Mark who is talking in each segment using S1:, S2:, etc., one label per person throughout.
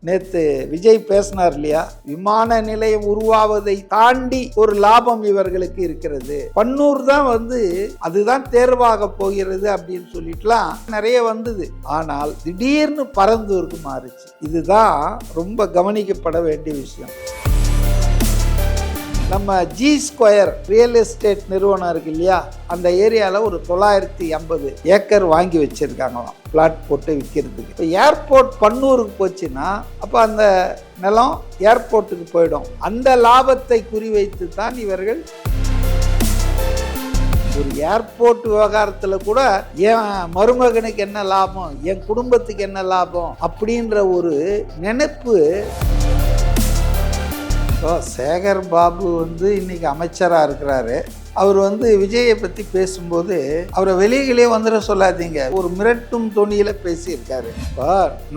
S1: நேற்று விஜய் பேசினார் இல்லையா? விமான நிலையம் உருவாவதை தாண்டி ஒரு லாபம் இவர்களுக்கு இருக்கிறது. பன்னூர் தான் வந்து அதுதான் தேர்வாக போகிறது அப்படின்னு சொல்லிட்டுலாம் நிறைய வந்தது. ஆனால் திடீர்னு பரந்தூருக்கு மாறுச்சு. இதுதான் ரொம்ப கவனிக்கப்பட வேண்டிய விஷயம். நம்ம ஜி ஸ்கொயர் ரியல் எஸ்டேட் நிறுவனம் இருக்கு இல்லையா? அந்த ஏரியாவில் ஒரு தொள்ளாயிரத்தி ஐம்பது ஏக்கர் வாங்கி வச்சுருக்காங்களாம். பிளாட் போட்டு விற்கிறதுக்கு இப்போ ஏர்போர்ட் பன்னூருக்கு போச்சுன்னா அப்போ அந்த நிலம் ஏர்போர்ட்டுக்கு போயிடும். அந்த லாபத்தை குறிவைத்து தான் இவர்கள் ஒரு ஏர்போர்ட் விவகாரத்தில் கூட என் மருமகனுக்கு என்ன லாபம்? என் குடும்பத்துக்கு என்ன லாபம்? அப்படின்ற ஒரு நினைப்பு இப்போ சேகர் பாபு வந்து இன்னைக்கு அமைச்சராக இருக்கிறாரு. அவர் வந்து விஜயை பற்றி பேசும்போது அவரை வெளியிலே வந்துட சொல்லாதீங்க. ஒரு மிரட்டும் துணியில் பேசியிருக்காரு. இப்போ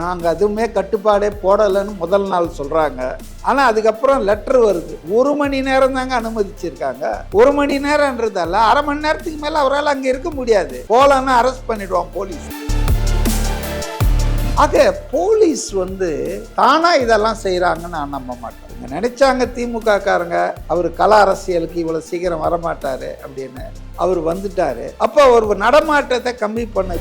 S1: நாங்கள் அதுவுமே கட்டுப்பாடே போடலைன்னு முதல் நாள் சொல்கிறாங்க ஆனால் அதுக்கப்புறம் லெட்டர் வருது. ஒரு மணி நேரம் தாங்க அனுமதிச்சிருக்காங்க. ஒரு மணி நேரம்ன்றதால அரை மணி நேரத்துக்கு மேலே அவரால் அங்கே இருக்க முடியாது. போகலான்னு அரெஸ்ட் பண்ணிடுவான் போலீஸ். ஆக போலீஸ் வந்து தானாக இதெல்லாம் செய்கிறாங்கன்னு நான் நம்ப மாட்டேன் நினைச்சாங்க திமுக காரங்க அவர் கல அரசியலுக்கு இவ்வளோ சீக்கிரம் வரமாட்டாரு அப்படின்னு அவர் வந்துட்டாரு. அப்போ அவர் நடமாட்டத்தை கம்மி பண்ண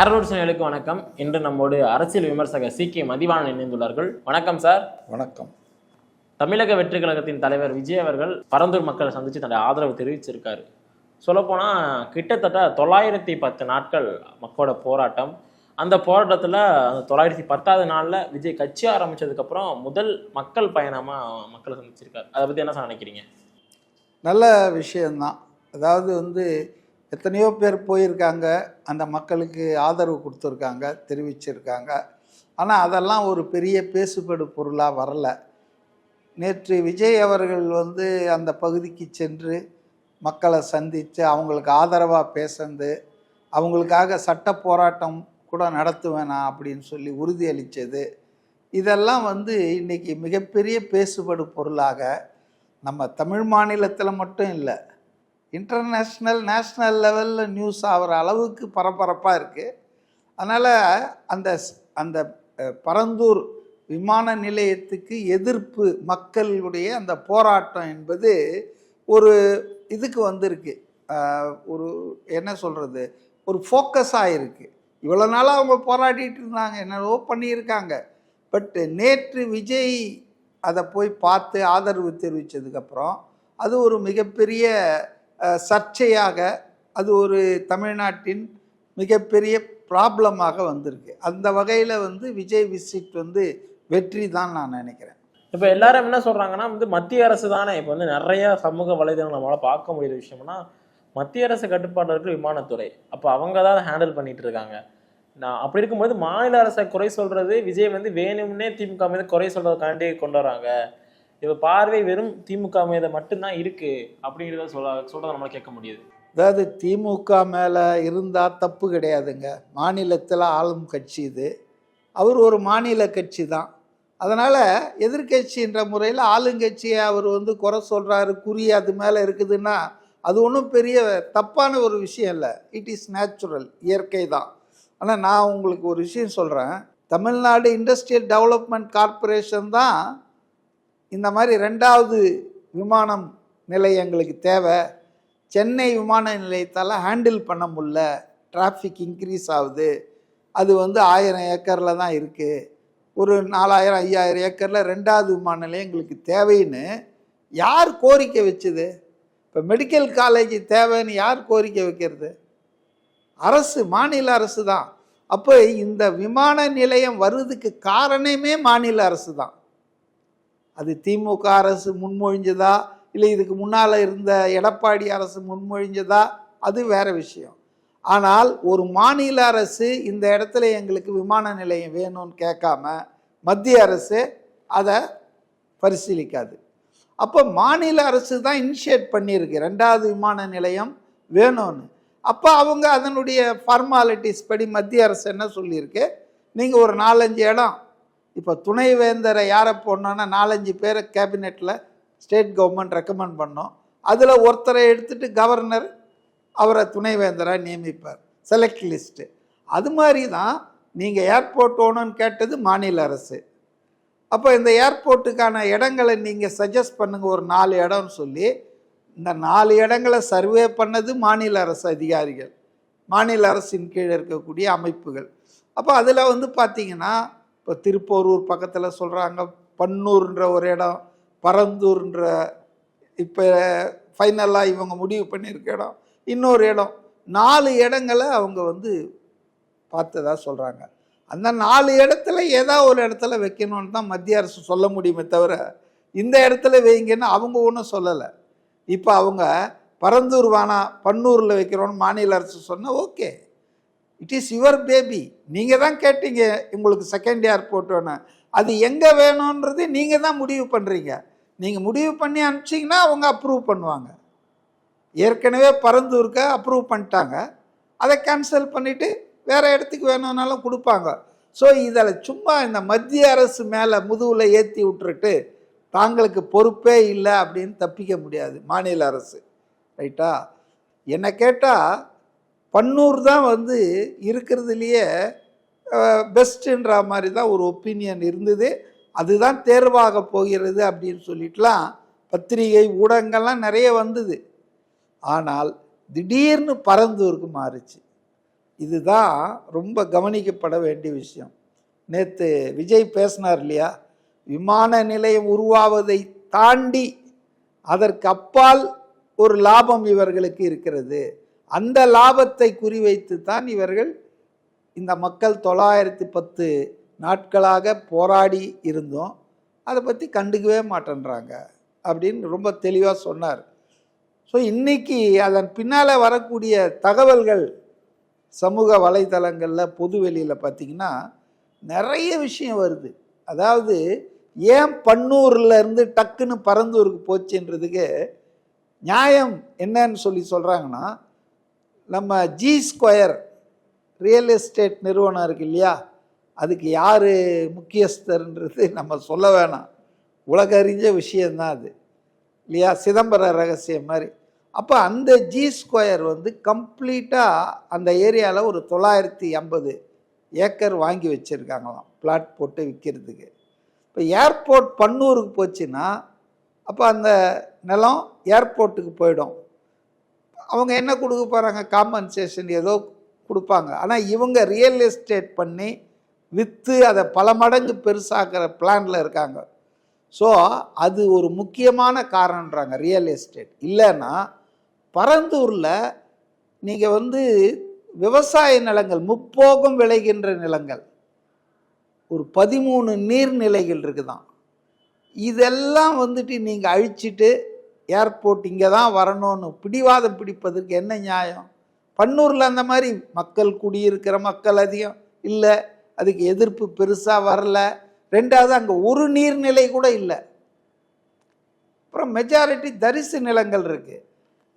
S2: ஏரோட் சேனலுக்கு வணக்கம். இன்று நம்மோடு அரசியல் விமர்சகர் சி. கே. மதிவாணன் இணைந்துள்ளார்கள் வணக்கம் சார்.
S1: வணக்கம்.
S2: தமிழக வெற்றி கழகத்தின் தலைவர் விஜய் அவர்கள் பரந்தூர் மக்களை சந்திச்சு தன்னுடைய ஆதரவு தெரிவிச்சிருக்காரு. சொல்லப்போனால் கிட்டத்தட்ட தொள்ளாயிரத்தி பத்து நாட்கள் மக்களோட போராட்டம் அந்த போராட்டத்தில் அந்த தொள்ளாயிரத்தி பத்தாவது நாளில் விஜய் கட்சி ஆரம்பித்ததுக்கப்புறம் முதல் மக்கள் பயணமாக மக்களை சந்திச்சிருக்காரு. அதை பற்றி என்ன சார் நினைக்கிறீங்க?
S1: நல்ல விஷயந்தான் அதாவது வந்து எத்தனையோ பேர் போயிருக்காங்க. அந்த மக்களுக்கு ஆதரவு கொடுத்துருக்காங்க தெரிவிச்சிருக்காங்க. ஆனால் அதெல்லாம் ஒரு பெரிய பேசுபடு பொருளாக வரல. நேற்று விஜய் அவர்கள் வந்து அந்த பகுதிக்கு சென்று மக்களை சந்தித்து அவங்களுக்கு ஆதரவாக பேசந்து அவங்களுக்காக சட்ட போராட்டம் கூட நடத்துவேன் நான் அப்படின்னு சொல்லி உறுதியளித்தது. இதெல்லாம் வந்து இன்றைக்கி மிகப்பெரிய பேசுபடு பொருளாக நம்ம தமிழ் மாநிலத்தில் மட்டும் இல்லை இன்டர்நேஷ்னல் நேஷ்னல் லெவலில் நியூஸ் ஆகிற அளவுக்கு பரபரப்பாக இருக்குது அதனால் அந்த ஸ்- அந்த பரந்தூர் விமான நிலையத்துக்கு எதிர்ப்பு மக்களுடைய அந்த போராட்டம் என்பது ஒரு இதுக்கு வந்திருக்கு. ஒரு என்ன சொல்கிறது ஒரு ஃபோக்கஸாக இருக்குது இவ்வளோ நாளாக அவங்க போராடிட்டு இருந்தாங்க என்னவோ பண்ணியிருக்காங்க. பட் நேற்று விஜய் அதை போய் பார்த்து ஆதரவு தெரிவித்ததுக்கப்புறம் அது ஒரு மிகப்பெரிய சர்ச்சையாக அது ஒரு தமிழ்நாட்டின் மிகப்பெரிய ப்ராப்ளமாக வந்திருக்கு. அந்த வகையில் வந்து விஜய் விசிட் வந்து வெற்றி தான் நான் நினைக்கிறேன்.
S2: இப்போ எல்லாரும் என்ன சொல்கிறாங்கன்னா வந்து மத்திய அரசு தானே இப்போ வந்து நிறைய சமூக வலைதளம் நம்மளால் பார்க்க முடியுற விஷயம்னா மத்திய அரசு கட்டுப்பாட்டில் இருக்கிற விமானத்துறை. அப்போ அவங்க தான் ஹேண்டில் பண்ணிட்டு இருக்காங்க. நான் அப்படி இருக்கும்போது மாநில அரசை குறை சொல்றது விஜய் வந்து வேணும்னே திமுக மீது குறை சொல்றதுக்காண்டி கொண்டு வராங்க. இப்போ பார்வை வெறும் திமுக மீது மட்டும்தான் இருக்கு அப்படிங்கிறத சொல்ல சொல்றதை நம்மளால கேட்க முடியுது.
S1: அதாவது திமுக மேலே இருந்தால் தப்பு கிடையாதுங்க. மாநிலத்தில் ஆளும் கட்சி இது. அவர் ஒரு மாநில கட்சி தான். அதனால் எதிர்க்கட்சின்ற முறையில் ஆளுங்கட்சியை அவர் வந்து குறை சொல்கிறாரு குறி அது மேலே இருக்குதுன்னா அது ஒன்றும் பெரிய தப்பான ஒரு விஷயம் இல்லை. இட் இஸ் நேச்சுரல் இயற்கை தான். ஆனால் நான் உங்களுக்கு ஒரு விஷயம் சொல்கிறேன் தமிழ்நாடு இண்டஸ்ட்ரியல் டெவலப்மெண்ட் கார்ப்பரேஷன் தான் இந்த மாதிரி ரெண்டாவது விமானம் நிலையம் எங்களுக்கு தேவை. சென்னை விமான நிலையத்தால் ஹேண்டில் பண்ண முடில டிராஃபிக் இன்க்ரீஸ் ஆகுது. அது வந்து ஆயிரம் ஏக்கரில் தான் இருக்குது ஒரு நாலாயிரம் ஐயாயிரம் ஏக்கரில் ரெண்டாவது விமான நிலையம் எங்களுக்கு தேவைன்னு யார் கோரிக்கை வச்சது? இப்போ மெடிக்கல் காலேஜ் தேவைன்னு யார் கோரிக்கை வைக்கிறது? அரசு மாநில அரசு தான். அப்போ இந்த விமான நிலையம் வருவதுக்கு காரணமே மாநில அரசு தான். அது திமுக அரசு முன்மொழிஞ்சதா? இல்லை இதுக்கு முன்னால் இருந்த எடப்பாடி அரசு முன்மொழிஞ்சதா? அது வேற விஷயம். ஆனால் ஒரு மாநில அரசு இந்த இடத்துல எங்களுக்கு விமான நிலையம் வேணும்னு கேட்காம மத்திய அரசு அதை பரிசீலிக்காது. அப்போ மாநில அரசு தான் இனிஷியேட் பண்ணியிருக்கு. ரெண்டாவது விமான நிலையம் வேணும்னு. அப்போ அவங்க அதனுடைய ஃபார்மாலிட்டிஸ் படி மத்திய அரசு என்ன சொல்லியிருக்கு? நீங்கள் ஒரு நாலஞ்சு இடம். இப்போ துணைவேந்தரை யாரை போடணுன்னா நாலஞ்சு பேரை கேபினெட்டில் ஸ்டேட் கவர்மெண்ட் ரெக்கமெண்ட் பண்ணோம். அதில் ஒருத்தரை எடுத்துகிட்டு கவர்னர் அவரை துணைவேந்தராக நியமிப்பார். செலக்ட் லிஸ்ட்டு அது மாதிரி தான் நீங்கள் ஏர்போர்ட் ஓணுன்னு கேட்டது மாநில அரசு. அப்போ இந்த ஏர்போர்ட்டுக்கான இடங்களை நீங்கள் சஜஸ்ட் பண்ணுங்கள் ஒரு நாலு இடம்னு சொல்லி இந்த நாலு இடங்களை சர்வே பண்ணது மாநில அரசு அதிகாரிகள். மாநில அரசின் கீழே இருக்கக்கூடிய அமைப்புகள். அப்போ அதில் வந்து பார்த்தீங்கன்னா இப்போ திருப்போரூர் பக்கத்தில் சொல்கிறாங்க பன்னூர்ன்ற ஒரு இடம் பரந்தூர்ன்ற இப்போ ஃபைனலாக இவங்க முடிவு பண்ணியிருக்க இடம் இன்னொரு இடம். நாலு இடங்களை அவங்க வந்து பார்த்ததா சொல்கிறாங்க அந்த நாலு இடத்துல ஏதோ ஒரு இடத்துல வைக்கணும்னு தான் மத்திய அரசு சொல்ல முடியுமே தவிர இந்த இடத்துல வைங்கன்னு அவங்க ஒன்றும் சொல்லலை. இப்போ அவங்க பரந்தூர் வானா பன்னூரில் வைக்கிறோன்னு மாநில அரசு சொன்னால் okay. It is your baby நீங்கள் தான் கேட்டீங்க உங்களுக்கு செகண்ட் ஏர்போர்ட் வேணும் அது எங்கே வேணுன்றது நீங்கள் தான் முடிவு பண்ணுறீங்க நீங்கள் முடிவு பண்ணி அனுப்பிச்சிங்கன்னா அவங்க அப்ரூவ் பண்ணுவாங்க. ஏற்கனவே பரந்தூருக்கு அப்ரூவ் பண்ணிட்டாங்க. அதை கேன்சல் பண்ணிவிட்டு வேறு இடத்துக்கு வேணும்னாலும் கொடுப்பாங்க. ஸோ இதில் சும்மா இந்த மத்திய அரசு மேலே முதுகில் ஏற்றி விட்டுருட்டு தாங்களுக்கு பொறுப்பே இல்லை அப்படின்னு தப்பிக்க முடியாது மாநில அரசு. ரைட்டா என்னை கேட்டால் பன்னூர் தான் வந்து இருக்கிறதுலையே பெஸ்ட்டுன்ற மாதிரி தான் ஒரு ஒப்பீனியன் இருந்தது. அதுதான் தேர்வாக போகிறது அப்படின்னு சொல்லிட்டுலாம் பத்திரிகை ஊடகங்கள்லாம் நிறைய வந்தது. ஆனால் திடீர்னு பரந்தூருக்கு மாறுச்சு. இதுதான் ரொம்ப கவனிக்கப்பட வேண்டிய விஷயம். நேற்று விஜய் பேசினார் இல்லையா? விமான நிலையம் உருவாவதை தாண்டி அதற்கு அப்பால் ஒரு லாபம் இவர்களுக்கு இருக்கிறது. அந்த லாபத்தை குறிவைத்து தான் இவர்கள் இந்த மக்கள் தொள்ளாயிரத்தி பத்து நாட்களாக போராடி இருந்தோம். அதை பற்றி கண்டுக்கவே மாட்டேன்றாங்க அப்படின்னு ரொம்ப தெளிவாக சொன்னார். ஸோ இன்னைக்கு அதன் பின்னால் வரக்கூடிய தகவல்கள் சமூக வலைத்தளங்களில் பொது வெளியில் பார்த்தீங்கன்னா நிறைய விஷயம் வருது. அதாவது ஏன் பன்னூர்லேருந்து டக்குன்னு பரந்தூருக்கு போச்சுன்றதுக்கு நியாயம் என்னன்னு சொல்லி சொல்கிறாங்கன்னா நம்ம ஜி ஸ்கொயர் ரியல் எஸ்டேட் நிறுவனம் இருக்கு இல்லையா? அதுக்கு யார் முக்கியஸ்தர்ன்றது நம்ம சொல்ல வேணாம். உலக அறிஞ்ச விஷயந்தான் அது. இல்லையா? சிதம்பர ரகசியம் மாதிரி. அப்போ அந்த ஜி ஸ்கொயர் வந்து கம்ப்ளீட்டாக அந்த ஏரியாவில் ஒரு தொள்ளாயிரத்தி ஐம்பது ஏக்கர் வாங்கி வச்சுருக்காங்களாம். பிளாட் போட்டு விற்கிறதுக்கு இப்போ ஏர்போர்ட் பன்னூருக்கு போச்சுன்னா அப்போ அந்த நிலம் ஏர்போர்ட்டுக்கு போயிடும். அவங்க என்ன கொடுக்க போகிறாங்க காம்பன்சேஷன் ஏதோ கொடுப்பாங்க. ஆனால் இவங்க ரியல் எஸ்டேட் பண்ணி விற்று அதை பல மடங்கு பெருசாக்கிற பிளானில் இருக்காங்க. ஸோ அது ஒரு முக்கியமான காரணன்றாங்க ரியல் எஸ்டேட் இல்லைன்னா பரந்தூரில் நீங்கள் வந்து விவசாய நிலங்கள் முப்போகம் விளைகின்ற நிலங்கள் ஒரு பதிமூணு நீர்நிலைகள் இருக்குதான். இதெல்லாம் வந்துட்டு நீங்கள் அழிச்சிட்டு ஏர்போர்ட் இங்கே தான் வரணும்னு பிடிவாதம் பிடிப்பதற்கு என்ன நியாயம்? பன்னூரில் அந்த மாதிரி மக்கள் குடியிருக்கிற மக்கள் அதிகம் இல்லை அதுக்கு எதிர்ப்பு பெருசாக வரல. ரெண்டாவது அங்கே ஒரு நீர்நிலை கூட இல்லை. அப்புறம் மெஜாரிட்டி தரிசு நிலங்கள் இருக்குது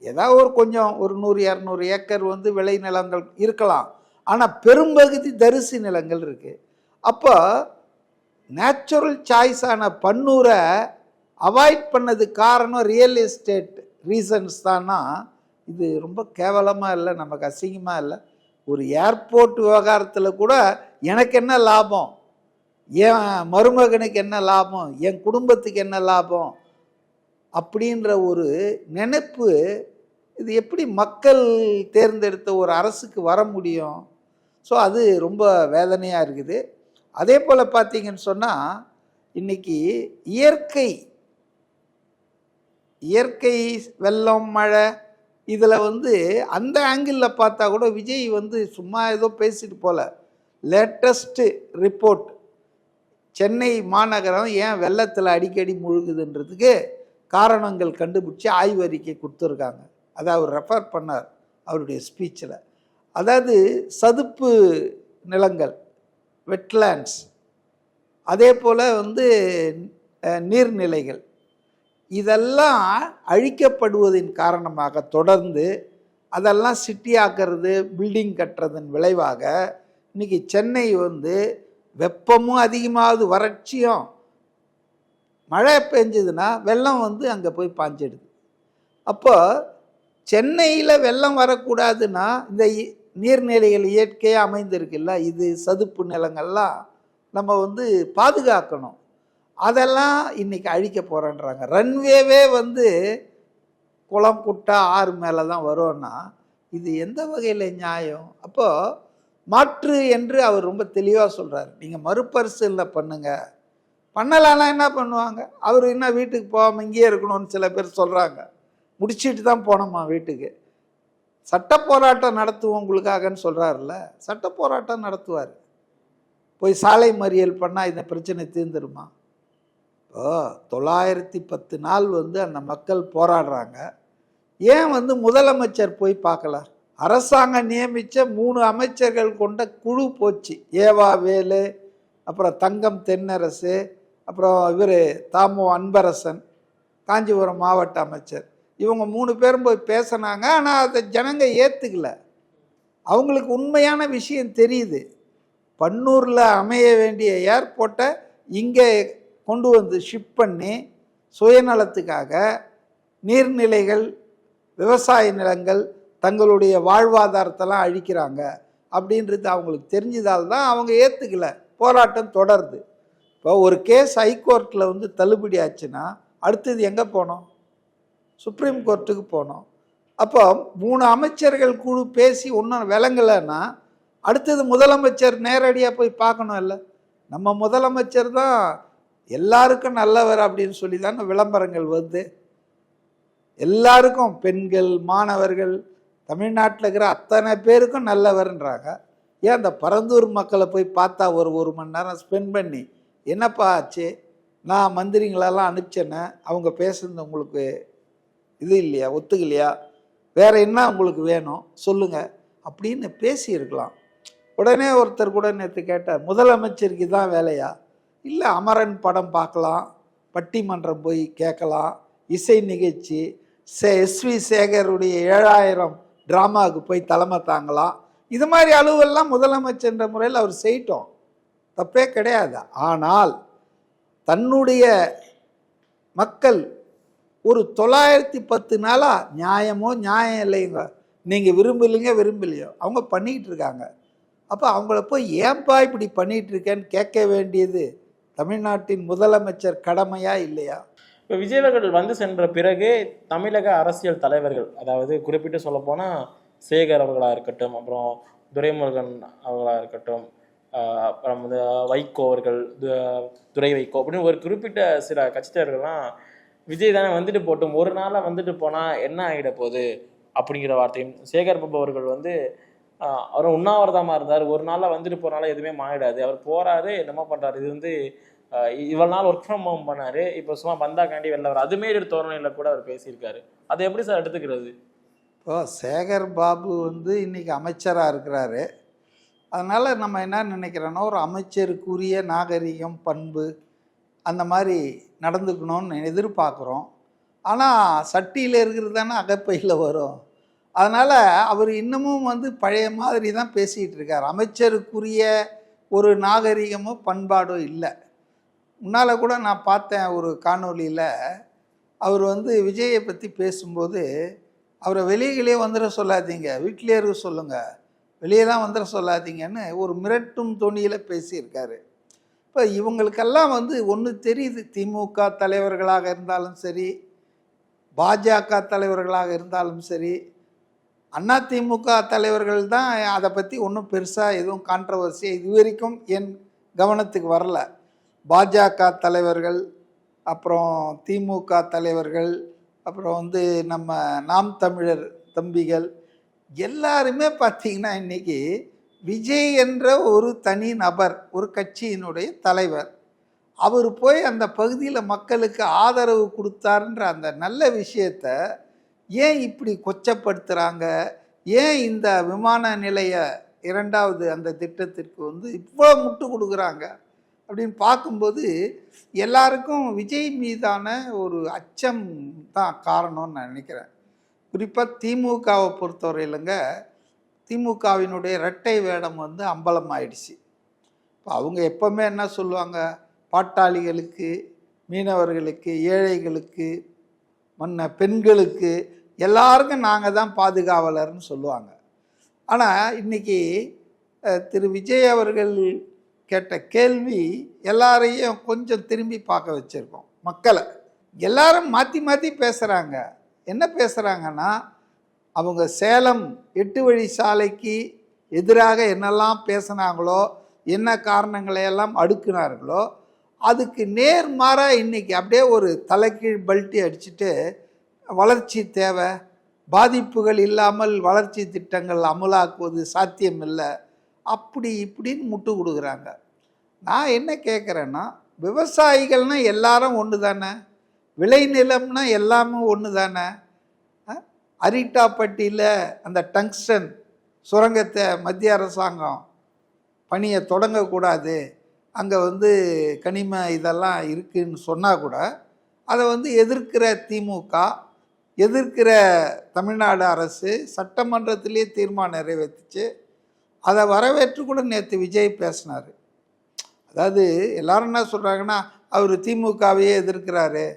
S1: ஏதாவது ஒரு கொஞ்சம் ஒரு நூறு இரநூறு ஏக்கர் வந்து விளை நிலங்கள் இருக்கலாம். ஆனால் பெரும்பகுதி தரிசு நிலங்கள் இருக்குது அப்போ நேச்சுரல் சாய்ஸான பன்னூரை அவாய்ட் பண்ணது காரணம் ரியல் எஸ்டேட் ரீசன்ஸ் தானா இது ரொம்ப கேவலமாக இல்லை நமக்கு அசிங்கமாக இல்லை. ஒரு ஏர்போர்ட் விவகாரத்தில் கூட எனக்கு என்ன லாபம்? என் மருமகனுக்கு என்ன லாபம்? என் குடும்பத்துக்கு என்ன லாபம்? அப்படின்ற ஒரு நினைப்பு இது எப்படி மக்கள் தேர்ந்தெடுத்த ஒரு அரசுக்கு வர முடியும்? ஸோ அது ரொம்ப வேதனையாக இருக்குது. அதே போல் பார்த்தீங்கன்னு சொன்னால் இன்னைக்கு இயற்கை இயற்கை வெள்ளம் மழை இதில் வந்து அந்த ஆங்கிளில் பார்த்தா கூட விஜய் வந்து சும்மா ஏதோ பேசிட்டு போல. லேட்டஸ்ட்டு ரிப்போர்ட் சென்னை மாநகரம் ஏன் வெள்ளத்தில் அடிக்கடி முழுகுதுன்றதுக்கு காரணங்கள் கண்டுபிடிச்சி ஆய்வறிக்கை கொடுத்துருக்காங்க. அதை அவர் ரெஃபர் பண்ணார் அவருடைய ஸ்பீச்சில் அதாவது சதுப்பு நிலங்கள் வெட்லேண்ட்ஸ் அதே போல் வந்து நீர்நிலைகள் இதெல்லாம் அழிக்கப்படுவதின் காரணமாக தொடர்ந்து அதெல்லாம் சிட்டி ஆக்கிறது பில்டிங் கட்டுறதன் விளைவாக இன்னைக்கு சென்னை வந்து வெப்பமும் அதிகமாகுது வறட்சியும். மழை பெஞ்சதுன்னா வெள்ளம் வந்து அங்கே போய் பாஞ்சிடுது. அப்போ சென்னையில் வெள்ளம் வரக்கூடாதுன்னா இந்த இ- நீர்நிலைகள் இயற்கையாக அமைந்திருக்குல்ல இது சதுப்பு நிலங்கள்லாம் நம்ம வந்து பாதுகாக்கணும். அதெல்லாம் இன்றைக்கி அழிக்க போகிறேன்றாங்க ரன்வேவே வந்து குளம் குட்டா ஆறு மேலே தான் வரும்னா இது எந்த வகையில் நியாயம்? அப்போது மாற்று என்று அவர் ரொம்ப தெளிவாக சொல்கிறார் நீங்கள் மறுபரிசீலனை பண்ணுங்கள் பண்ணலான்னா என்ன பண்ணுவாங்க? அவர் என்ன வீட்டுக்கு போகாமல் இங்கேயே இருக்கணும்னு சில பேர் சொல்கிறாங்க முடிச்சிட்டு தான் போனோமா வீட்டுக்கு? சட்ட போராட்டம் நடத்துவோம் உங்களுக்காகன்னு சொல்கிறாருல்ல சட்ட போராட்டம் நடத்துவார். போய் சாலை மறியல் பண்ணால் இந்த பிரச்சனை தீர்ந்துருமா? இப்போ தொள்ளாயிரத்தி பத்து நாள் வந்து அந்த மக்கள் போராடுறாங்க. ஏன் வந்து முதலமைச்சர் போய் பார்க்கல? அரசாங்கம் நியமித்த மூணு அமைச்சர்கள் கொண்ட குழு போச்சு. ஏவா வேலு அப்புறம் தங்கம் தென்னரசு அப்புறம் இவர் தாமு அன்பரசன் காஞ்சிபுரம் மாவட்ட அமைச்சர். இவங்க மூணு பேரும் போய் பேசினாங்க ஆனால் அதை ஜனங்க ஏற்றுக்கல அவங்களுக்கு உண்மையான விஷயம் தெரியுது. பன்னூரில் அமைய வேண்டிய ஏர்போர்ட்டை இங்கே கொண்டு வந்து ஷிப் பண்ணி சுயநலத்துக்காக நீர்நிலைகள் விவசாய நிலங்கள் தங்களுடைய வாழ்வாதாரத்தெல்லாம் அழிக்கிறாங்க. அப்படின்றது அவங்களுக்கு தெரிஞ்சதால் தான் அவங்க ஏற்றுக்கல போராட்டம் தொடருது. இப்போ ஒரு கேஸ் ஹைகோர்ட்டில் வந்து தள்ளுபடி ஆச்சுன்னா அடுத்தது எங்கே போனோம்? சுப்ரீம் கோர்ட்டுக்கு போனோம். அப்போ மூணு அமைச்சர்கள் குழு பேசி ஒன்றும் விளங்கலைன்னா அடுத்தது முதலமைச்சர் நேரடியாக போய் பார்க்கணும் இல்லை? நம்ம முதலமைச்சர் தான் எல்லாருக்கும் நல்லவர் அப்படின்னு சொல்லி தானே விளம்பரங்கள் வருது. எல்லாருக்கும் பெண்கள் மாணவர்கள் தமிழ்நாட்டில் இருக்கிற அத்தனை பேருக்கும் நல்லவர்ன்றாங்க. ஏன் அந்த பரந்தூர் மக்களை போய் பார்த்தா ஒரு ஒரு மணி நேரம் ஸ்பெண்ட் பண்ணி என்னப்பா ஆச்சு? நான் மந்திரிங்களெல்லாம் அனுப்பிச்சேனே அவங்க பேசுனது உங்களுக்கு இது இல்லையா? ஒத்துக்கலையா? வேற என்ன உங்களுக்கு வேணும்? சொல்லுங்க. அப்படின்னு பேசியிருக்கலாம். உடனே ஒருத்தர் கூட நேற்று கேட்டார் முதலமைச்சருக்கு தான் வேலையா? இல்லை அமரன் படம் பார்க்கலாம் பட்டிமன்றம் போய் கேட்கலாம் இசை நிகழ்ச்சி சே எஸ்வி சேகருடைய ஏழாயிரம் ட்ராமாவுக்கு போய் தலைமை தாங்கலாம். இது மாதிரி அலுவலெல்லாம் முதலமைச்சர்ன்ற முறையில் அவர் செய்யிட்டோம் தப்பே கிடையாது. ஆனால் தன்னுடைய மக்கள் ஒரு தொள்ளாயிரத்தி பத்து நாளாக நியாயமோ நியாயம் இல்லைங்க. நீங்கள் விரும்பலைங்க விரும்பலையோ. அவங்க பண்ணிக்கிட்டு இருக்காங்க. அப்போ அவங்கள போய் ஏன்பா இப்படி பண்ணிகிட்டு இருக்கேன்னு கேட்க வேண்டியது தமிழ்நாட்டின் முதலமைச்சர் கடமையா இல்லையா?
S2: இப்போ விஜயவர்கள் வந்து சென்ற பிறகு தமிழக அரசியல் தலைவர்கள் அதாவது குறிப்பிட்டு சொல்ல போனால் சேகர் அவர்களாக இருக்கட்டும் அப்புறம் துரைமுருகன் அவர்களாக இருக்கட்டும் அப்புறம் வந்து வைகோ அவர்கள் துரை வைகோ அப்படின்னு ஒரு குறிப்பிட்ட சில கட்சித்தலைவர்கள்லாம் விஜய் தானே வந்துட்டு போட்டும். ஒரு நாளாக வந்துட்டு போனால் என்ன ஆகிட போகுது அப்படிங்கிற வார்த்தையும் சேகர் பாபு அவர்கள் வந்து அவர் உண்ணாவிரதமாக இருந்தார். ஒரு நாளில் வந்துட்டு போனாலும் எதுவுமே மாறிடாது. அவர் போகிறாரு என்னமோ பண்ணுறாரு இது வந்து இவ்வளோ நாள் ஒர்க் ஃப்ரம் ஹோம் பண்ணார். இப்போ சும்மா பந்தா காண்டி வெளில வர அதுமாரி தோரணையில் கூட அவர் பேசியிருக்காரு. அதை எப்படி சார் எடுத்துக்கிறது?
S1: இப்போ சேகர் பாபு வந்து இன்னைக்கு அமைச்சராக இருக்கிறாரு. அதனால் நம்ம என்ன நினைக்கிறோன்னா ஒரு அமைச்சருக்குரிய நாகரிகம் பண்பு அந்த மாதிரி நடந்துக்கணும்னு எதிர்பார்க்குறோம். ஆனால் சட்டியில் இருக்கிறது தானே அகப்பையில் வரும். அதனால் அவர் இன்னமும் வந்து பழைய மாதிரி தான் பேசிகிட்டு இருக்கார். அமைச்சருக்குரிய ஒரு நாகரிகமோ பண்பாடோ இல்லை. முன்னால் கூட நான் பார்த்தேன் ஒரு காணொளியில் அவர் வந்து விஜயை பற்றி பேசும்போது அவரை வெளியிலே வந்துட சொல்லாதீங்க வீட்டிலே இருக்க சொல்லுங்கள் வெளியெல்லாம் வந்துட சொல்லாதீங்கன்னு ஒரு மிரட்டும் தொனியில் பேசியிருக்காரு. இப்போ இவங்களுக்கெல்லாம் வந்து ஒன்று தெரியுது. திமுக தலைவர்களாக இருந்தாலும் சரி பாஜக தலைவர்களாக இருந்தாலும் சரி அண்ணா திமுக தலைவர்கள் தான் அதை பற்றி ஒன்றும் பெருசாக எதுவும் கான்ட்ரவர்சி இது வரைக்கும் என் கவனத்துக்கு வரல. பாஜக தலைவர்கள் அப்புறம் திமுக தலைவர்கள் அப்புறம் வந்து நம்ம நாம் தமிழர் தம்பிகள் எல்லாருமே பார்த்தீங்கன்னா இன்னைக்கு விஜய் என்ற ஒரு தனி நபர் ஒரு கட்சியினுடைய தலைவர். அவர் போய் அந்த பகுதியில் மக்களுக்கு ஆதரவு கொடுத்தாருன்ற அந்த நல்ல விஷயத்த ஏன் இப்படி கொச்சப்படுத்துகிறாங்க ஏன் இந்த விமான நிலைய இரண்டாவது அந்த திட்டத்திற்கு வந்து இவ்வளோ முட்டு கொடுக்குறாங்க? அப்படின்னு பார்க்கும்போது எல்லாருக்கும் விஜய் மீதான ஒரு அச்சம் தான் காரணம்னு நான் நினைக்கிறேன். குறிப்பாக திமுகவை பொறுத்தவரையிலங்க திமுகவினுடைய இரட்டை வேடம் வந்து அம்பலம் ஆயிடுச்சு இப்போ அவங்க எப்போவுமே என்ன சொல்லுவாங்க? பாட்டாளிகளுக்கு மீனவர்களுக்கு ஏழைகளுக்கு மன்ன பெண்களுக்கு எல்லாருக்கும் நாங்கள் தான் பாதுகாவலர்னு சொல்லுவாங்க. ஆனால் இன்றைக்கி திரு விஜய் அவர்கள் கேட்ட கேள்வி எல்லாரையும் கொஞ்சம் திரும்பி பார்க்க வச்சுருக்கோம். மக்களை. எல்லாரும் மாற்றி மாற்றி பேசுகிறாங்க என்ன பேசுகிறாங்கன்னா அவங்க சேலம் எட்டு வழி சாலைக்கு எதிராக என்னெல்லாம் பேசுனாங்களோ என்ன காரணங்களை எல்லாம் அடுக்குனார்களோ அதுக்கு நேர்மாறாக இன்றைக்கி அப்படியே ஒரு தலைக்கீழ் பல்ட்டி அடிச்சுட்டு வளர்ச்சி தேவை பாதிப்புகள் இல்லாமல் வளர்ச்சி திட்டங்கள் அமலாக்குவது சாத்தியம் இல்லை அப்படி இப்படின்னு முட்டு கொடுக்குறாங்க. நான் என்ன கேட்குறேன்னா விவசாயிகள்னால் எல்லாரும் ஒன்று தானே விளைநிலம்னா எல்லாமே ஒன்று தானே அரிட்டாப்பட்டியில் அந்த டங்ஸ்டன் சுரங்கத்தை மத்திய அரசாங்கம் பணியை தொடங்கக்கூடாது. அங்கே வந்து கனிம இதெல்லாம் இருக்குதுன்னு சொன்னால் கூட அதை வந்து எதிர்க்கிற திமுக எதிர்க்கிற தமிழ்நாடு அரசு சட்டமன்றத்திலே தீர்மானம் நிறைவேற்றிச்சு. அதை வரவேற்று கூட நேற்று விஜய் பேசினார். அதாவது எல்லாரும் என்ன சொல்கிறாங்கன்னா அவர் திமுகவையே எதிர்க்கிறாரு.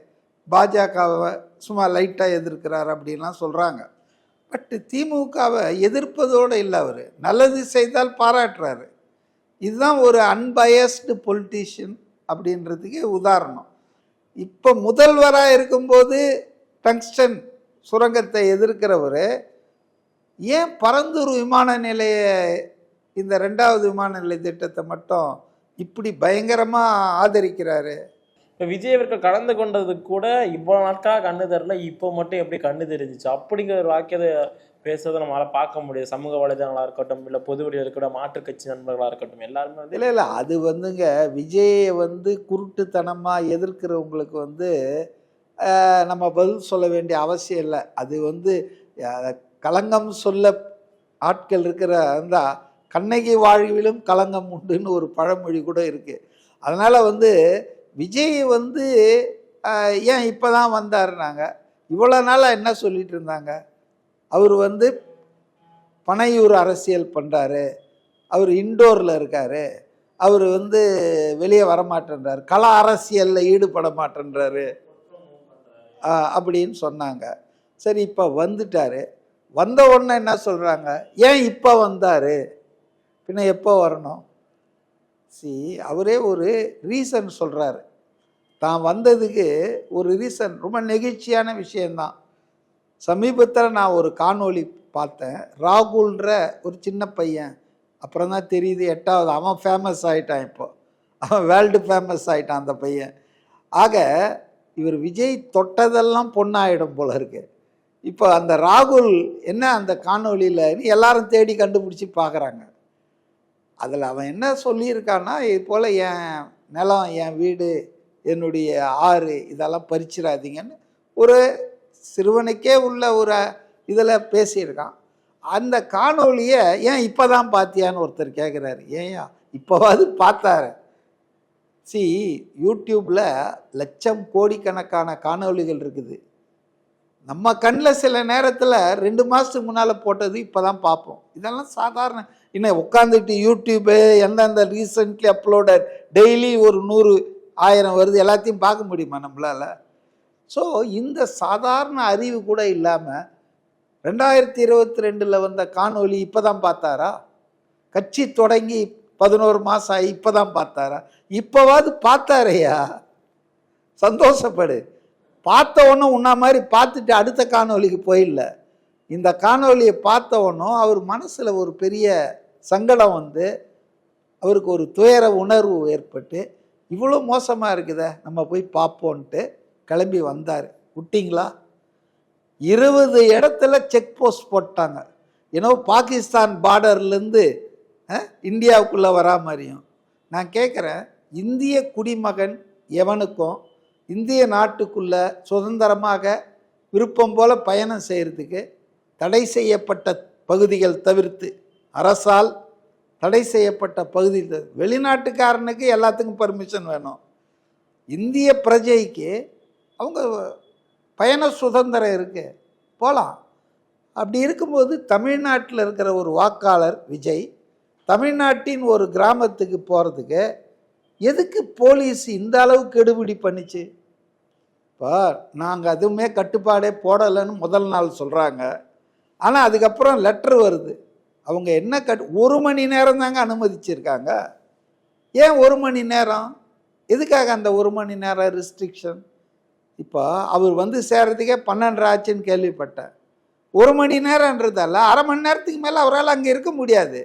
S1: பாஜகவை சும்மா லைட்டாக எதிர்க்கிறார் அப்படின்லாம் சொல்கிறாங்க பட்டு திமுகவை எதிர்ப்பதோடு இல்லை அவர். நல்லது செய்தால் பாராட்டுறாரு. இதுதான் ஒரு அன்பயஸ்டு பொலிட்டீஷியன் அப்படின்றதுக்கு உதாரணம். இப்போ முதல்வராக இருக்கும்போது டங்ஸ்டன் சுரங்கத்தை எதிர்க்கிறவர். ஏன் பரந்தூர் விமான நிலைய இந்த ரெண்டாவது விமான நிலைய திட்டத்தை மட்டும் இப்படி பயங்கரமாக ஆதரிக்கிறாரு?
S2: இப்போ விஜய் அவர்கள் கலந்து கொண்டது கூட இவ்வளோ நாட்களாக கண்ணு தெரியல. இப்போ மட்டும் எப்படி கண்ணு தெரிஞ்சிச்சு? அப்படிங்கிற ஒரு வாக்கியத்தை பேசுறதை நம்மளால் பார்க்க முடியும் சமூக வலைதளங்களாக இருக்கட்டும் இல்லை பொது வெளியில இருக்கட்டும் மாற்றுக் கட்சி நண்பர்களாக இருக்கட்டும் எல்லாருமே வந்து
S1: இல்லை இல்லை அது வந்துங்க விஜயை வந்து குருட்டுத்தனமாக எதிர்க்கிறவங்களுக்கு வந்து நம்ம பதில் சொல்ல வேண்டிய அவசியம் இல்லை. அது வந்து கலங்கம் களங்கம் சொல்ல ஆட்கள் இருக்கிற அந்த கண்ணகி வாழ்விலும் களங்கம் உண்டுன்னு ஒரு பழமொழி கூட இருக்குது அதனால் வந்து விஜய் வந்து ஏன் இப்போ தான் வந்தாருனாங்க? இவ்வளோ நாளாக என்ன சொல்லிட்டு இருந்தாங்க? அவர் வந்து பனையூர் அரசியல் பண்ணுறாரு அவர் இண்டோரில் இருக்கார். அவர் வந்து வெளியே வரமாட்டேன்றார். கலா அரசியலில் ஈடுபட மாட்டேன்றாரு. அப்படின்னு சொன்னாங்க. சரி இப்போ வந்துட்டாரு. வந்த உடனே என்ன சொல்கிறாங்க ஏன் இப்போ வந்தார்? பின்ன எப்போ வரணும்? சி அவரே ஒரு ரீசன் சொல்கிறாரு தான் வந்ததுக்கு ஒரு ரீசன் ரொம்ப நெகிழ்ச்சியான விஷயந்தான். சமீபத்தில் நான் ஒரு காணொளி பார்த்தேன். ராகுல்ன்ற ஒரு சின்ன பையன். அப்புறம் தான் தெரியுது எட்டாவது அவன் ஃபேமஸ் ஆகிட்டான் இப்போ. அவன் வேர்ல்டு ஃபேமஸ் ஆகிட்டான் அந்த பையன். ஆக இவர் விஜய் தொட்டதெல்லாம் பொண்ணாயிடும் போல இருக்கு. இப்போ அந்த ராகுல் என்ன அந்த காணொலியில் எல்லாரும் தேடி கண்டுபிடிச்சி பார்க்குறாங்க. அதில் அவன் என்ன சொல்லியிருக்கான்னா இது போல் என் நிலம் என் வீடு என்னுடைய ஆறு இதெல்லாம் பறிச்சிடாதீங்கன்னு ஒரு சிறுவனுக்கே உள்ள ஒரு இதில் பேசியிருக்கான். அந்த காணொளியை ஏன் இப்போ தான் பார்த்தியான்னு ஒருத்தர் கேட்குறாரு. ஏன்யா இப்போவாது பார்த்தாரு. சி யூடியூப்பில் லட்சம் கோடிக்கணக்கான காணொளிகள் இருக்குது. நம்ம கண்ணில் சில நேரத்தில் ரெண்டு மாதத்துக்கு முன்னால் போட்டது இப்போ தான் பார்ப்போம் இதெல்லாம் சாதாரண இன்னும் உட்காந்துட்டு யூடியூப்பு எந்தெந்த ரீசன்ட்லி அப்லோடட் டெய்லி ஒரு நூறு ஆயிரம் வருது எல்லாத்தையும் பார்க்க முடியுமா நம்மளால்? ஸோ இந்த சாதாரண அறிவு கூட இல்லாமல் ரெண்டாயிரத்தி இருபத்தி ரெண்டில் வந்த காணொலி இப்போ தான் பார்த்தாரா? கட்சி தொடங்கி பதினோரு மாதம் ஆகி இப்போ தான் பார்த்தாரா? இப்போவாது பார்த்தாரையா? சந்தோஷப்படு. பார்த்த ஒன்றும் உன்ன மாதிரி பார்த்துட்டு அடுத்த காணொளிக்கு போயிடல இந்த காணொலியை பார்த்த ஒன்றும் அவர் மனசில் ஒரு பெரிய சங்கடம் வந்து அவருக்கு ஒரு துயர உணர்வு ஏற்பட்டு இவ்வளோ மோசமாக இருக்குதே நம்ம போய் பார்ப்போன்ட்டு கிளம்பி வந்தார். விட்டிங்களா? இருபது இடத்துல செக் போஸ்ட் போட்டாங்க. ஏன்னோ பாகிஸ்தான் பார்டர்லேருந்து இந்தியாவுக்குள்ளே வரா மாதிரியும். நான் கேட்குறேன் இந்திய குடிமகன் எவனுக்கும் இந்திய நாட்டுக்குள்ள சுதந்திரமாக விருப்பம் போல பயணம் செய்கிறதுக்கு தடை செய்யப்பட்ட பகுதிகள் தவிர்த்து அரசால் தடை செய்யப்பட்ட பகுதி வெளிநாட்டுக்காரனுக்கு எல்லாத்துக்கும் பர்மிஷன் வேணும். இந்திய பிரஜைக்கு அவங்க பயண சுதந்திரம் இருக்கு. போகலாம் அப்படி இருக்கும்போது தமிழ்நாட்டில் இருக்கிற ஒரு வாக்காளர் விஜய் தமிழ்நாட்டின் ஒரு கிராமத்துக்கு போகிறதுக்கு எதுக்கு போலீஸ் இந்த அளவுக்கு கெடுபிடி பண்ணிச்சு? இப்போ நாங்கள் அதுவுமே கட்டுப்பாடே போடலைன்னு முதல் நாள் சொல்கிறாங்க ஆனால் அதுக்கப்புறம் லெட்ரு வருது. அவங்க என்ன கட் ஒரு மணி நேரம் தாங்க அனுமதிச்சிருக்காங்க. ஏன் ஒரு மணி நேரம்? எதுக்காக அந்த ஒரு மணி நேரம் ரெஸ்ட்ரிக்ஷன் இப்போ அவர் வந்து சேர்றதுக்கே பன்னெண்டு ஆச்சுன்னு கேள்விப்பட்டேன். ஒரு மணி நேரம்ன்றதால அரை மணி நேரத்துக்கு மேலே அவரால் அங்கே இருக்க முடியாது.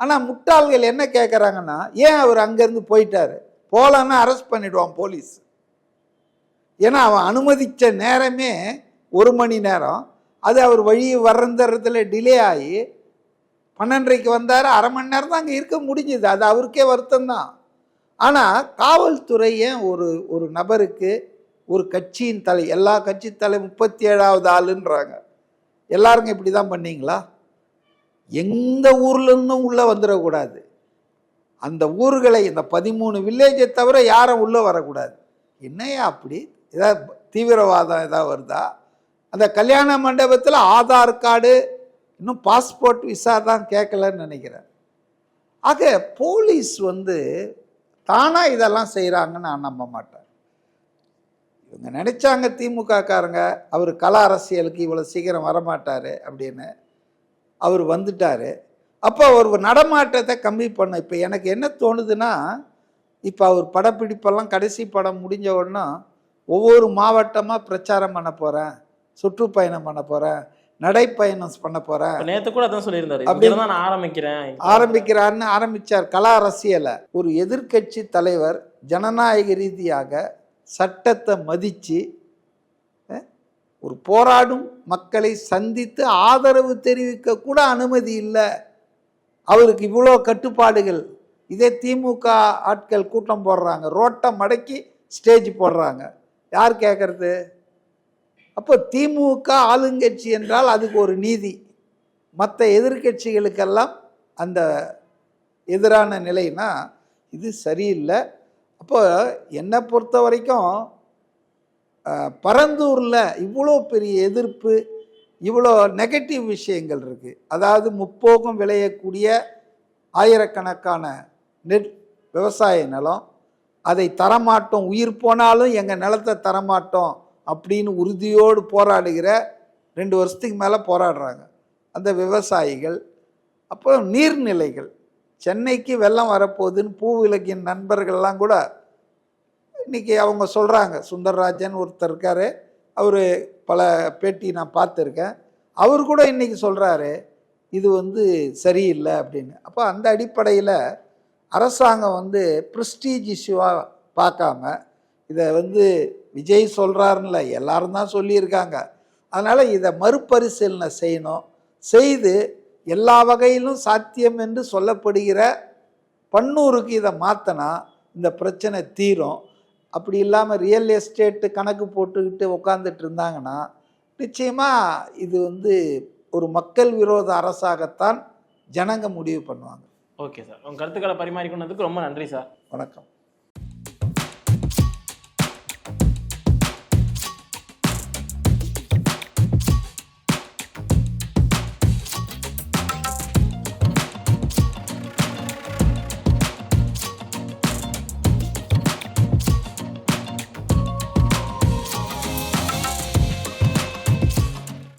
S1: ஆனால் முட்டாள்கள் என்ன கேட்குறாங்கன்னா ஏன் அவர் அங்கேருந்து போயிட்டாரு? போகலான்னு அரெஸ்ட் பண்ணிவிடுவான் போலீஸ். ஏன்னா அவன் அனுமதித்த நேரமே ஒரு மணி நேரம். அது அவர் வழி வர்றதுல டிலே ஆகி பன்னெண்டரைக்கு வந்தார் அரை மணி நேரம் தான் அங்கே இருக்க முடிஞ்சுது. அது அவருக்கே வருத்தம் தான். ஆனால் காவல்துறை ஏன் ஒரு ஒரு நபருக்கு ஒரு கட்சியின் தலை எல்லா கட்சி தலை முப்பத்தி ஏழாவது ஆளுன்றாங்க. எல்லாருங்க இப்படி தான் பண்ணீங்களா? எந்த ஊர்லேருந்தும் உள்ளே வந்துடக்கூடாது. அந்த ஊர்களை இந்த பதிமூணு வில்லேஜை தவிர யாரும் உள்ளே வரக்கூடாது. என்னையா அப்படி? ஏதாவது தீவிரவாதம் ஏதாவது வருதா? அந்த கல்யாண மண்டபத்தில் ஆதார் கார்டு இன்னும் பாஸ்போர்ட் விசா தான் கேட்கலன்னு நினைக்கிறேன். ஆக போலீஸ் வந்து தானாக இதெல்லாம் செய்கிறாங்கன்னு நான் நம்ப மாட்டேன். இவங்க நினைச்சாங்க திமுக காரங்க அவர் கல அரசியலுக்கு இவ்வளோ சீக்கிரம் வரமாட்டார் அப்படின்னு அவர் வந்துட்டார். அப்போ அவர் நடமாட்டத்தை கம்மி பண்ண இப்போ எனக்கு என்ன தோணுதுன்னா இப்போ அவர் படப்பிடிப்பெல்லாம் கடைசி படம் முடிஞ்ச உடனே ஒவ்வொரு மாவட்டமாக பிரச்சாரம் பண்ண போகிறேன் சுற்றுப்பயணம் பண்ண போகிறேன் நடைப்பயணம் பண்ண போகிறேன்
S2: நேத்து கூட அதான் சொல்லியிருந்தாரு.
S1: அப்படி-
S2: இப்படி தான் நான் ஆரம்பிக்கிறேன்.
S1: ஆரம்பிக்கிறார்னு ஆரம்பிச்சார் கலா அரசியலை. ஒரு எதிர்க்கட்சி தலைவர் ஜனநாயக ரீதியாக சட்டத்தை மதித்து ஒரு போராடும் மக்களை சந்தித்து ஆதரவு தெரிவிக்க கூட அனுமதி இல்லை. அவருக்கு இவ்வளோ கட்டுப்பாடுகள். இதே திமுக ஆட்கள் கூட்டம் போடுறாங்க. ரோட்டை மடக்கி ஸ்டேஜ் போடுறாங்க. யார் கேட்கறது அப்போ திமுக ஆளுங்கட்சி என்றால் அதுக்கு ஒரு நீதி. மற்ற எதிர்க்கட்சிகளுக்கெல்லாம் அந்த எதிரான நிலைனா இது சரியில்லை. அப்போ என்னை பொறுத்த வரைக்கும் பரந்தூரில் இவ்வளோ பெரிய எதிர்ப்பு இவ்வளோ நெகட்டிவ் விஷயங்கள் இருக்குது அதாவது முப்போகம் விளையக்கூடிய ஆயிரக்கணக்கான நெல் விவசாய நிலம் அதை தரமாட்டோம். உயிர் போனாலும் எங்கள் நிலத்தை தரமாட்டோம் அப்படின்னு உறுதியோடு போராடுகிற ரெண்டு வருஷத்துக்கு மேலே போராடுறாங்க. அந்த விவசாயிகள் அப்புறம் நீர்நிலைகள். சென்னைக்கு வெள்ளம் வரப்போகுதுன்னு பூவிலக்கின் நண்பர்கள்லாம் கூட இன்னைக்கு அவங்க சொல்கிறாங்க சுந்தரராஜன் ஒருத்தர் இருக்கார். அவர் பல பேட்டி நான் பார்த்துருக்கேன். அவர் கூட இன்றைக்கி சொல்கிறாரு இது வந்து சரியில்லை அப்படின்னு. அப்போ அந்த அடிப்படையில் அரசாங்கம் வந்து ப்ரிஸ்டீஜ் இஷ்யூவாக பார்க்காம இதை வந்து விஜய் சொல்கிறாருன்னு எல்லாரும் தான் சொல்லியிருக்காங்க. அதனால் இதை மறுபரிசீலனை செய்யணும். செய்து எல்லா வகையிலும் சாத்தியம் என்று சொல்லப்படுகிற பன்னூருக்கு இதை மாற்றினா இந்த பிரச்சனை தீரும். அப்படி இல்லாமல் ரியல் எஸ்டேட்டு கணக்கு போட்டுக்கிட்டு உட்காந்துட்டு இருந்தாங்கன்னா நிச்சயமாக இது வந்து ஒரு மக்கள் விரோத அரசாகத்தான் ஜனங்க முடிவு பண்ணுவாங்க.
S2: Okay sir. உங்க கருத்துக்களை பரிமாறிக்கொண்டதுக்கு ரொம்ப நன்றி சார்.
S1: வணக்கம்.